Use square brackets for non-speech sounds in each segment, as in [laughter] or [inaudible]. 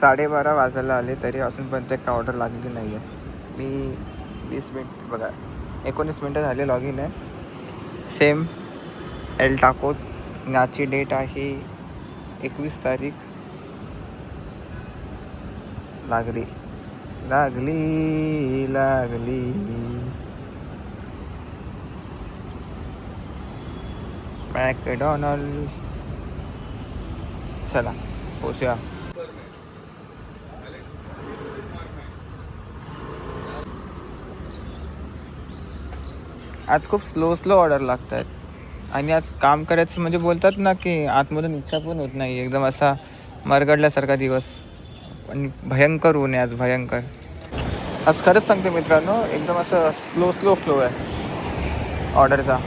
साडेबारा वाजायला आले तरी अजूनपर्यंत काय ऑर्डर लागली नाही आहे मी वीस मिनिट, बघा, एकोणीस मिनटं झाले लॉग इन आहे. सेम एल टाकोस आजची डेट आहे एकवीस तारीख. लागली लागली लागली. मॅकडॉनल्ड. चला पोचूया आज खूप स्लो स्लो ऑर्डर लागत आहेत आणि आज काम करायचं म्हणजे बोलतात ना की आतमधून इच्छा पण होत नाही. एकदम असा मरगडल्यासारखा दिवस. आणि भयंकर ऊन आहे आज भयंकर. आज खरंच सांगते मित्रांनो एकदम असं स्लो स्लो फ्लो आहे ऑर्डरचा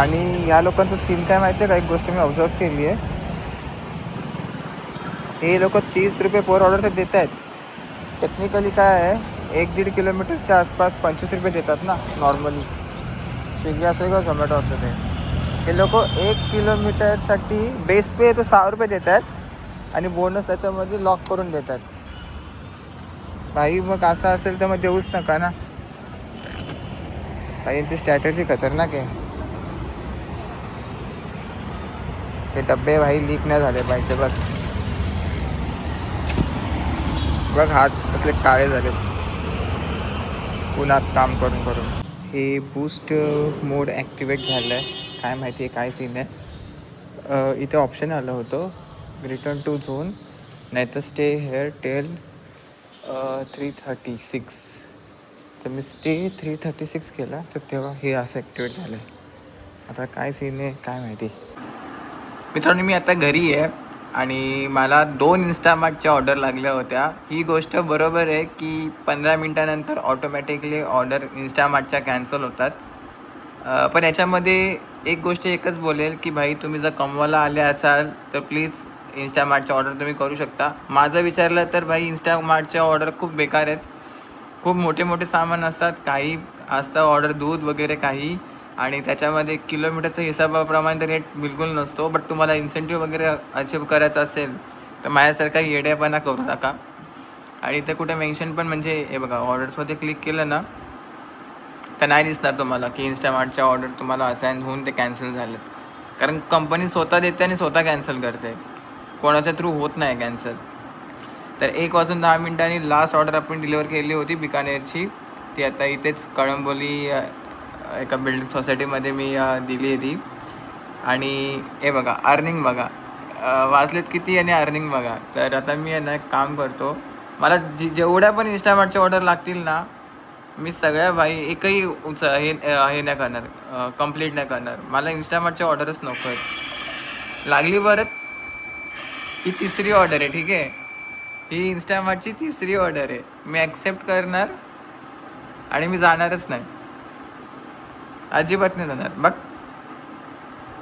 आणि या लोकांचं सीन काय माहिती आहे का? एक गोष्ट मी ऑब्झर्व केली आहे. हे लोक तीस रुपये पर ऑर्डर तर देत आहेत टेक्निकली काय आहे एक दीड किलोमीटरच्या आसपास पंचवीस रुपये देतात ना नॉर्मली स्विगी असेल किंवा झोमॅटो असू दे. हे लोक एक किलोमीटरसाठी बेस पे तो सहा रुपये देत आहेत आणि बोनस त्याच्यामध्ये लॉक करून देतात. भाई मग असं असेल तर मग देऊच नका ना. भाई यांची स्ट्रॅटर्जी खतरनाक आहे. ते डब्बे भाई लीक नाही झाले पाहिजे बस. बघ हात असले काळे झाले उन्हात काम करून करून. हे बूस्ट मोड ॲक्टिवेट झालं आहे काय माहिती आहे काय सीन आहे. इथे ऑप्शन आलं होतं. रिटर्न टू झोन नाही तर stay here tell three thirty six तर मी स्टे थ्री थर्टी सिक्स केला तर तेव्हा हे असं ॲक्टिवेट झालं आहे आता काय सीन आहे काय माहिती. मित्रांनो मी आता घरी आहे. आणि मला दोन इन्स्टामार्टच्या ऑर्डर लागल्या होत्या. ही गोष्ट बरोबर आहे की पंधरा मिनटानंतर ऑटोमॅटिकली ऑर्डर इन्स्टामार्टच्या कॅन्सल होतात. पण याच्यामध्ये एक गोष्ट एकच बोलेल की भाई तुम्ही जर कमवायला आले असाल तर प्लीज इन्स्टामार्टच्या ऑर्डर तुम्ही करू शकता. माझं विचारलं तर भाई इन्स्टामार्टच्या ऑर्डर खूप बेकार आहेत. खूप मोठे मोठे सामान असतात. काही असतं ऑर्डर दूध वगैरे काही. आणि त्याच्यामध्ये किलोमीटरचा हिसाबाप्रमाणे तर रेट बिलकुल नसतो बट तुम्हाला इन्सेंटिव्ह वगैरे अचीव करायचं असेल तर माझ्यासारखा येड्यापणा करू नका. आणि इथे कुठे मेन्शन पण म्हणजे हे बघा ऑर्डर्समध्ये क्लिक केलं ना तर नाही दिसणार तुम्हाला की इन्स्टामार्टच्या ऑर्डर तुम्हाला असाईन होऊन ते कॅन्सल झालेत. कारण कंपनी स्वतः देते आणि स्वतः कॅन्सल करते. कोणाच्या थ्रू होत नाही कॅन्सल तर एक वाजून दहा मिनिटांनी लास्ट ऑर्डर आपण डिलिव्हर केली होती बिकानेरची. ती आता इथेच कळंबोली एका बिल्डिंग सोसायटीमध्ये मी दिली आहे ती. आणि हे बघा अर्निंग बघा. वाचलेत किती आणि अर्निंग बघा. तर आता मी ना एक काम करतो. मला जी जेवढ्या पण इन्स्टामार्टच्या ऑर्डर लागतील ना मी सगळ्या भाई एकही उच हे हे नाही करणार. कंप्लीट नाही करणार. मला इन्स्टामार्टच्या ऑर्डरच नको आहेत. लागली परत ही तिसरी ऑर्डर आहे ठीक आहे? ही इन्स्टामार्टची तिसरी ऑर्डर आहे. मी ॲक्सेप्ट करणार आणि मी जाणारच नाही. अजिबात नाही जाणार. बघ.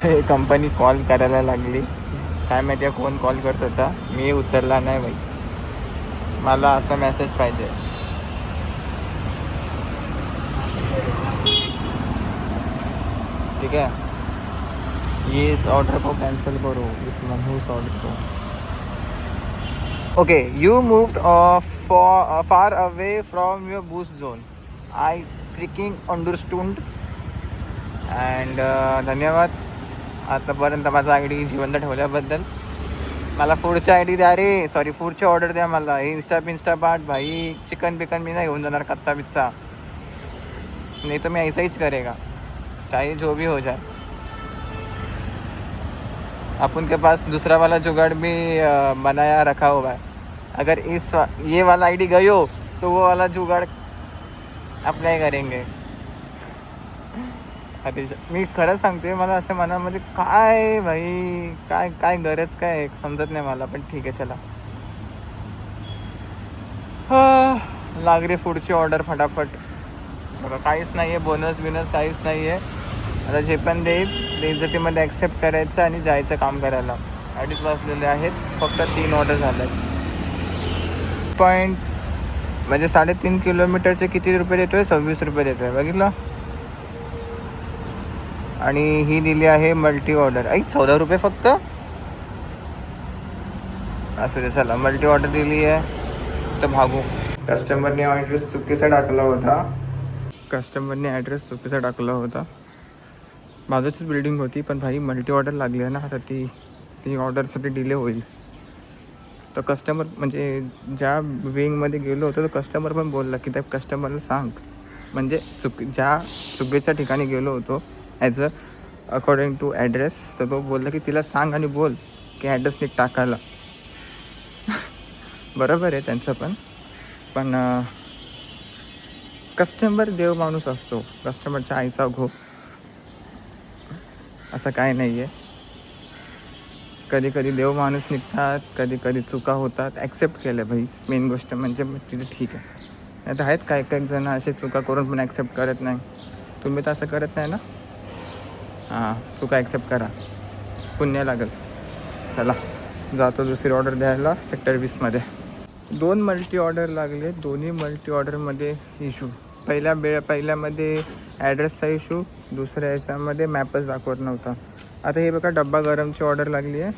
हे कंपनी कॉल करायला लागली. काय माहिती आहे कोण कॉल करत होता? मी उचलला नाही बाई. मला असा मेसेज पाहिजे. ठीक आहे? ये इस ऑर्डर को कैंसिल करो. इस मनहूस ऑर्डर को. Okay you moved far away from your boost zone I freaking understood and uh, धन्यवाद. आतापर्यंत माझा आय डी जिवंत ठेवल्याबद्दल. मला पुढच्या आय डी द्या रे. सॉरी पुढची ऑर्डर द्या मला. हे इन्स्टा पिन्स्टा पाठ भाई. चिकन बिकन मी नाही घेऊन जाणार कच्चा बिच्चा. नाही तो मैं ऐसा हीच करेगा. चाहे जो भी हो जाए अपन के पास दूसरा वाला जुगाड़ भी uh, बनाया रखा हुआ है. अगर इस वा, ये वाला आईडी गयो तो वो वाला जुगाड़ अप्लाय करेंगे. अरे मी खरंच सांगते मला अशा मनामध्ये काय भाई काय काय गरज काय आहे? समजत नाही मला पण ठीक आहे चला. हा, लाग रे ऑर्डर फटाफट. बघा काहीच नाही आहे बोनस बिनस काहीच नाही आहे आता जे पण देईल ते इज्जतीमध्ये ॲक्सेप्ट करायचं आणि जायचं काम करायला. अडीच वाजलेले आहेत फक्त तीन ऑर्डर झाले आहेत पॉईंट म्हणजे साडेतीन किलोमीटरचे किती रुपये देतो आहे सव्वीस रुपये देतो आहे बघितलं? आणि ही दिली आहे मल्टी ऑर्डर ऐक चौदा रुपये फक्त? असू दे चला. मल्टी ऑर्डर दिली आहे. तर भागू. कस्टमरने ॲड्रेस चुकीचा टाकला होता. कस्टमरने ॲड्रेस चुकीचा टाकला होता. माझंच बिल्डिंग होती पण भाई मल्टी ऑर्डर लागली आहे ना आता ती ती ऑर्डरसाठी डिले होईल. तर कस्टमर म्हणजे ज्या विंगमध्ये गेलो होतो तर कस्टमर पण बोलला की त्या कस्टमरला सांग. म्हणजे चुक ज्या चुकीच्या ठिकाणी गेलो होतो as a according to address तर तो बोलला की तिला सांग आणि बोल की ॲड्रेस नीट टाकायला. [laughs] बरोबर आहे त्यांचं पण. पण कस्टमर देव माणूस असतो. कस्टमरच्या आईचा घो. असं काय नाही आहे कधी कधी देव माणूस निघतात कधी कधी चुका होतात. ॲक्सेप्ट केलं भाई. मेन गोष्ट म्हणजे तिथे ठीक आहे. नाही तर आहेत काही काही जण असे चुका करून पण ॲक्सेप्ट करत नाही. तुम्ही तर असं करत नाही ना? हां चुका ॲक्सेप्ट करा. पुण्य लागेल. चला जातो दुसरी ऑर्डर द्यायला सेक्टर वीसमध्ये दोन मल्टी ऑर्डर लागले दोन्ही मल्टी ऑर्डरमध्ये इशू पहिल्या बे पहिल्यामध्ये ॲड्रेसचा इशू दुसऱ्या याच्यामध्ये मॅपच दाखवत नव्हता. आता हे बघा डब्बा गरमची ऑर्डर लागली आहे.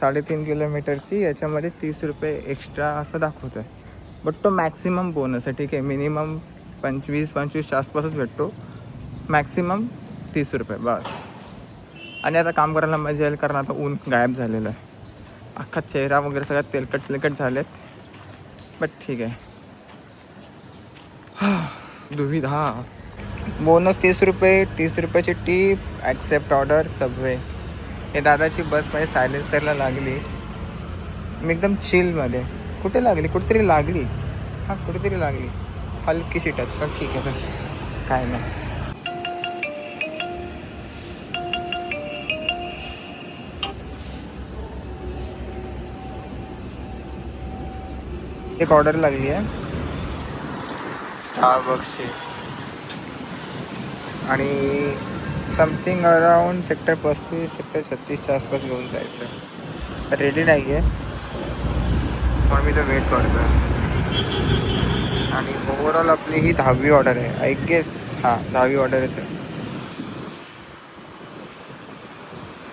साडेतीन किलोमीटरची याच्यामध्ये तीस रुपये एक्स्ट्रा असं दाखवतो आहे बट तो मॅक्सिमम बोनस आहे ठीक आहे. मिनिमम पंचवीस पंचवीसच्या आसपासच भेटतो. मॅक्सिमम तीस रुपये बस. आणि आता काम करायला मजा येईल कारण आता ऊन गायब झालेलं आहे. अख्खा चेहरा वगैरे सगळ्यात तेलकट तेलकट झालेत. बट ठीक आहे. [sighs] दुविधा. बोनस तीस रुपये तीस रुपयाची टीप ॲक्सेप्ट ऑर्डर सबवे हे दादाची बस माझ्या सायलेन्सरला लागली. मी एकदम चिलमध्ये कुठे लागली? कुठेतरी लागली. हां कुठेतरी लागली. हलकीशी टच पण ठीक आहे सर काय नाही. एक ऑर्डर लागली आहे. स्टारबक्सची आणि समथिंग अराउंड सेक्टर पस्तीस सेक्टर छत्तीसच्या आसपास घेऊन जायचं. रेडी नाही आहे पण मी तर वेट करतो आणि ओव्हरऑल आपली ही दहावी ऑर्डर आहे. आय गेस हां दहावी ऑर्डरच आहे.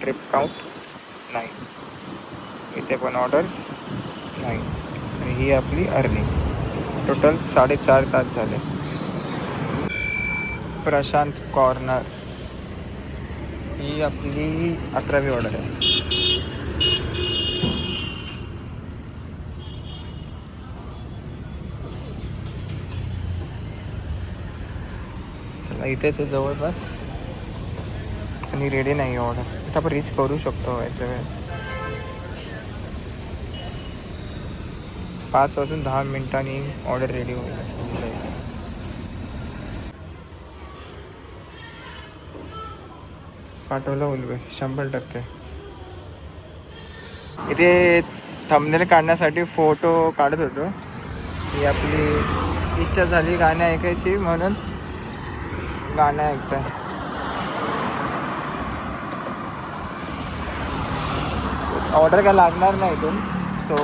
ट्रिप काउंट नाही इथे पण ऑर्डर्स नाही ही आपली अर्निंग टोटल साडेचार तास झाले. प्रशांत कॉर्नर. ही आपली अकरावी ऑर्डर आहे. चला इथेच जवळपास. आणि रेडी नाही ऑर्डर इथं आपण रीच करू शकतो याच्या वेळ पाच वाजून दहा मिनिटांनी ऑर्डर रेडी होईल असं पाठवलं उलवे शंभर टक्के. इथे थंबनेल काढण्यासाठी फोटो काढत होतो. ही आपली इच्छा झाली गाणे ऐकायची म्हणून गाणं ऐकतोय. ऑर्डर काय लागणार नाही इथून. सो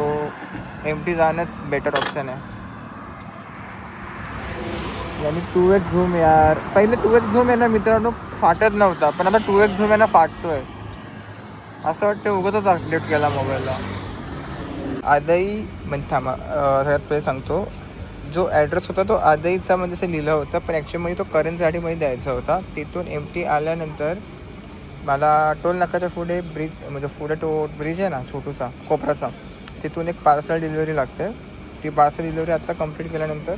एम टी जाणंच बेटर ऑप्शन आहे. यानी टू एक्स झूम यार. पहिले टू एक्स झूम आहे ना मित्रांनो फाटत नव्हता. पण आता टू एक्स झूम आहे ना फाटतोय. असं वाटतं उगाच अपडेट केला मोबाईलला आदई म्हणजे थांबा सगळ्यात पहिले सांगतो. जो ॲड्रेस होता तो आदईचा म्हणजे असं लिहिलं होतं. पण ॲक्च्युअली तो करंजवाडीमध्ये द्यायचा होता. तिथून एम टी आल्यानंतर मला टोल नाकाच्या पुढे ब्रिज म्हणजे पुढे टो ब्रिज आहे ना छोटूसा कोपराचा. तिथून एक पार्सल डिलिव्हरी लागते. ती पार्सल डिलिव्हरी आत्ता कंप्लीट केल्यानंतर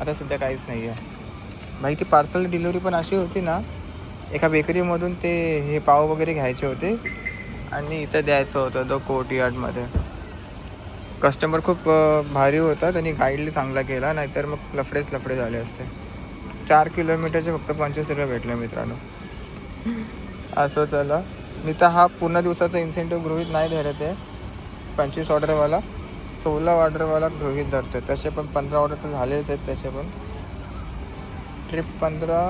आता सध्या काहीच नाही आहे. भाई ती पार्सल डिलिव्हरी पण अशी होती ना एका बेकरीमधून ते हे पाव वगैरे घ्यायचे होते आणि इथं द्यायचं होतं द कोर्टयार्डमध्ये. कस्टमर खूप भारी होता त्यांनी गाईडली चांगला केला नाहीतर मग लफडेच लफडे झाले असते. चार किलोमीटरचे फक्त पंचवीस रुपये भेटले मित्रांनो. असं चला मी तर हा पूर्ण दिवसाचा इन्सेंटिव्ह गृहीत नाही धरत आहे. पंचवीस ऑर्डरवाला सोळा ऑर्डरवाला गृहित धरतो आहे तसे पण पंधरा ऑर्डर तर झालेच आहेत तसे पण. ट्रिप पंधरा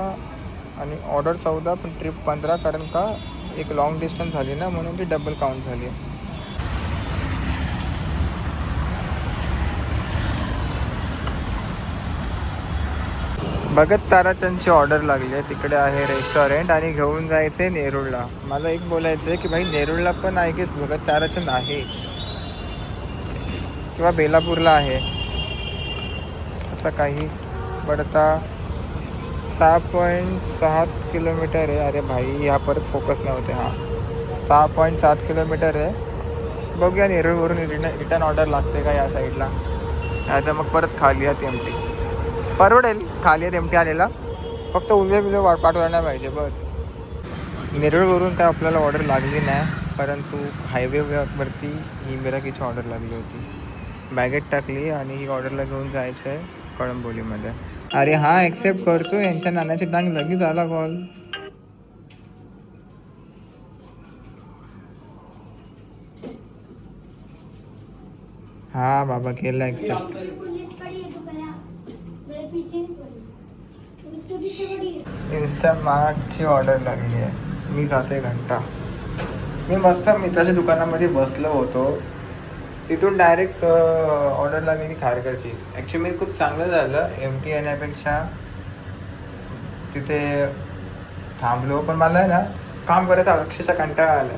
आणि ऑर्डर चौदा पण ट्रिप पंधरा कारण का एक लॉंग डिस्टन्स झाली ना म्हणून ती डबल काउंट झाली. आहे भगत ताराचंदची ऑर्डर लागली आहे. तिकडे आहे रेस्टॉरंट आणि घेऊन जायचं आहे नेरूळला. मला एक बोलायचं आहे की भाई नेरूळला पण आहे की भगत ताराचंद आहे? किंवा बेलापूरला आहे. असं काही. पडता सहा पॉईंट सात किलोमीटर आहे. अरे भाई ह्या परत फोकस नव्हते हां. सहा पॉईंट सात किलोमीटर आहे. बघूया नेरूळवरून रिटर्न रिटर्न ऑर्डर लागते का या साईडला नाही तर मग परत खाली आहेत एम टी परवडेल खाली आहेत एम टी आलेला. फक्त उलवे बिल्ले वाट पाठवायला नाही पाहिजे बस. नेरूळवरून काय आपल्याला ऑर्डर लागली नाही परंतु हायवेवरती ही मिराकीची ऑर्डर लागली होती. बॅगेत टाकली आणि ही ऑर्डरला घेऊन जायचं आहे कळंबोलीमध्ये. अरे हा ॲक्सेप्ट करतो. यांच्या नाण्याची टांग लगेच आला कॉल हा बाबा केला ॲक्सेप्ट इन्स्टा मार्टची ऑर्डर लागली आहे. मी जाते घंटा. मी मस्त मित्राच्या दुकानामध्ये बसलो होतो. तिथून डायरेक्ट ऑर्डर लागली खारकरची ॲक्च्युली खूप चांगलं झालं. एम टी येण्यापेक्षा तिथे थांबलो. पण मला आहे ना काम करायचा अक्षरशः कंटाळा आला.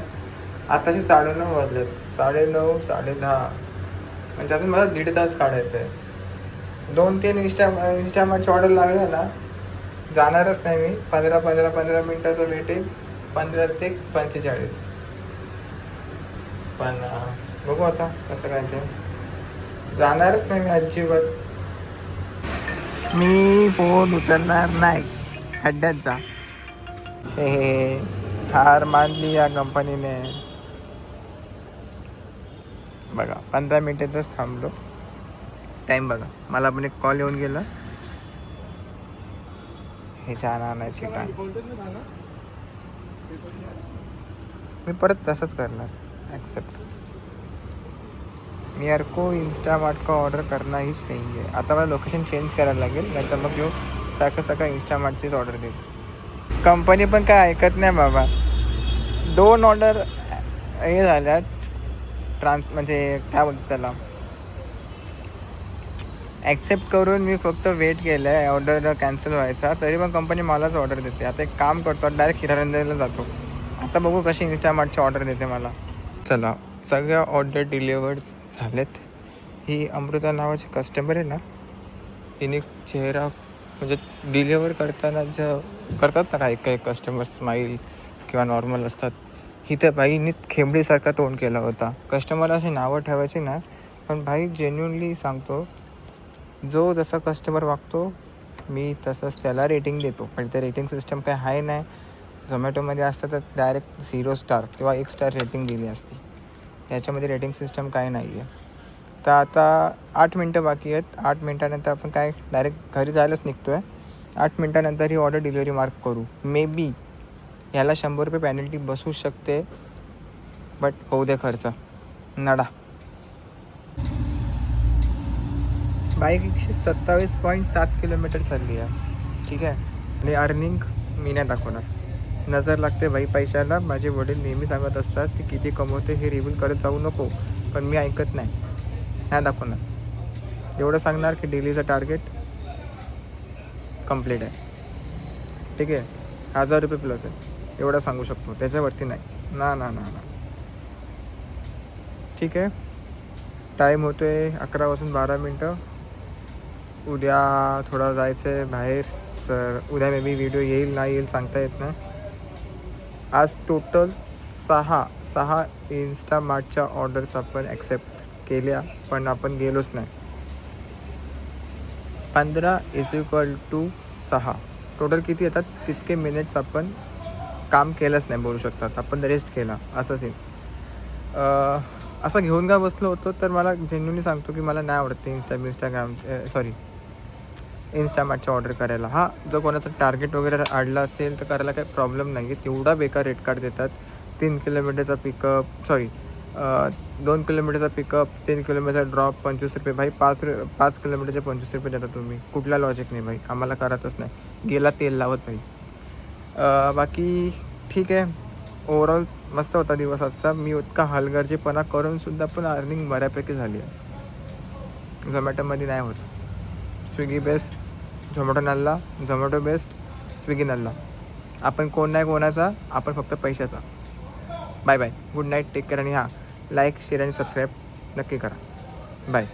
आताशी साडेनऊ वाजले साडेनऊ साडे दहा म्हणजे अजून मला दीड तास काढायचं आहे. दोन तीन इंस्टा इंस्टामार्टची ऑर्डर लागल्या ना जाणारच नाही मी. पंधरा पंधरा पंधरा मिनटाचं वेटिंग पंधरा ते पंचेचाळीस. पण बघू आता कसं काय ते. जाणारच नाही मी अजिबात. मी फोन उचलणार नाही. खड्ड्यात जा. हे हे हार मानली या कंपनीने. बघा पंधरा मिनिटातच थांबलो. टाईम बघा. मला पण एक कॉल येऊन गेला. हे छान आणायची टाईम मी परत तसंच करणार. ॲक्सेप्ट मी यार को का ऑर्डर करना हीच नाही आहे आता मला लोकेशन चेंज करायला लागेल नाहीतर मग येऊ सारखं सारखं इंस्टामार्टचीच ऑर्डर देईल. कंपनी पण काय ऐकत नाही बाबा. दोन ऑर्डर हे झाल्या ट्रान्स म्हणजे काय बोलतात त्याला? ॲक्सेप्ट करून मी फक्त वेट केलं आहे ऑर्डर कॅन्सल व्हायचा. तरी पण कंपनी मलाच ऑर्डर देते. आता एक काम करतो डायरेक्ट हिरानंदाला जातो. आता बघू कशी इन्स्टामार्टची ऑर्डर देते मला. चला सगळ्या ऑर्डर डिलिवर्ड झालेत. ही अमृता नावाची कस्टमर आहे ना तिने चेहरा म्हणजे डिलेवर करताना ज करतात ना काही काही कस्टमर स्माईल किंवा नॉर्मल असतात ही त्या बाईने खेमडीसारखा तोंड केला होता. कस्टमर अशी नावं ठेवायची ना पण भाई जेन्युनली सांगतो जो जसा कस्टमर वागतो मी तसंच त्याला रेटिंग देतो. पण ते रेटिंग सिस्टम काय आहे नाही. झोमॅटोमध्ये असतं तर डायरेक्ट झिरो स्टार किंवा एक स्टार रेटिंग दिली असती. याच्यामध्ये रेटिंग सिस्टम काय नाही आहे तर आता आठ मिनटं बाकी आहेत. आठ मिनटानंतर आपण काय डायरेक्ट घरी जायलाच निघतो आहे आठ मिनटानंतर ही ऑर्डर डिलिव्हरी मार्क करू. मे बी ह्याला शंभर रुपये पॅनल्टी बसू शकते बट होऊ दे खर्च. नडा. बाईक एकशे सत्तावीस पॉईंट सात किलोमीटर चालली आहे. ठीक आहे. आणि अर्निंग मी नाही दाखवणार. नजर लागते बाई पैशाला. माझे वडील नेहमी सांगत असतात की किती कमवते हे रिव्हील करत जाऊ नको पण मी ऐकत नाही. नाही दाखवणार एवढं सांगणार की डेलीचं टार्गेट कंप्लीट आहे. ठीक आहे? हजार रुपये प्लस आहे. एवढं सांगू शकतो. त्याच्यावरती नाही. ना ना ना ना. ठीक आहे? टाईम होतो आहे अकरा वाजून बारा मिनटं. उद्या थोडा जायचं आहे बाहेर. सर उद्या मे बी व्हिडिओ येईल नाही येईल सांगता येत नाही. आज टोटल सहा सहा इन्स्टामार्टच्या ऑर्डर्स आपण ॲक्सेप्ट केल्या पण आपण गेलोच नाही. पंधरा इज इक्वल टू सहा. टोटल किती येतात? तितके मिनिट्स आपण काम केलंच नाही बोलू शकतात. आपण रेस्ट केला. असंच सीन असं घेऊन का बसलो होतो? तर मला जेन्युनली सांगतो की मला नाही आवडत ते इंस्टा इंस्टाग्राम सॉरी इन्स्टामार्टच्या ऑर्डर करायला. हा जर कोणाचं टार्गेट वगैरे आडलं असेल तर करायला काही प्रॉब्लेम नाही आहे तेवढा बेकार रेट कार्ड देतात. तीन किलोमीटरचा पिकअप सॉरी दोन किलोमीटरचा पिकअप तीन किलोमीटरचा ड्रॉप पंचवीस रुपये. भाई पाच रु पाच किलोमीटरचे पंचवीस रुपये देता तुम्ही. कुठला लॉजिक नाही भाई. आम्हाला करतच नाही. गेला तेल लावत भाई. बाकी ठीक आहे. ओवरऑल मस्त होता दिवस आजचा. मी इतका हलगर्जीपणा करूनसुद्धा पण अर्निंग बऱ्यापैकी झाली आहे. झोमॅटोमध्ये नाही होत. स्विगी बेस्ट झोमॅटो नल्ला झोमॅटो बेस्ट स्विगी नल्ला. आपण कोण नाही कोणाचा आपण फक्त पैशाचा. Bye bye. Good night. Take care आणि हां लाईक शेअर आणि सबस्क्राईब नक्की करा. बाय.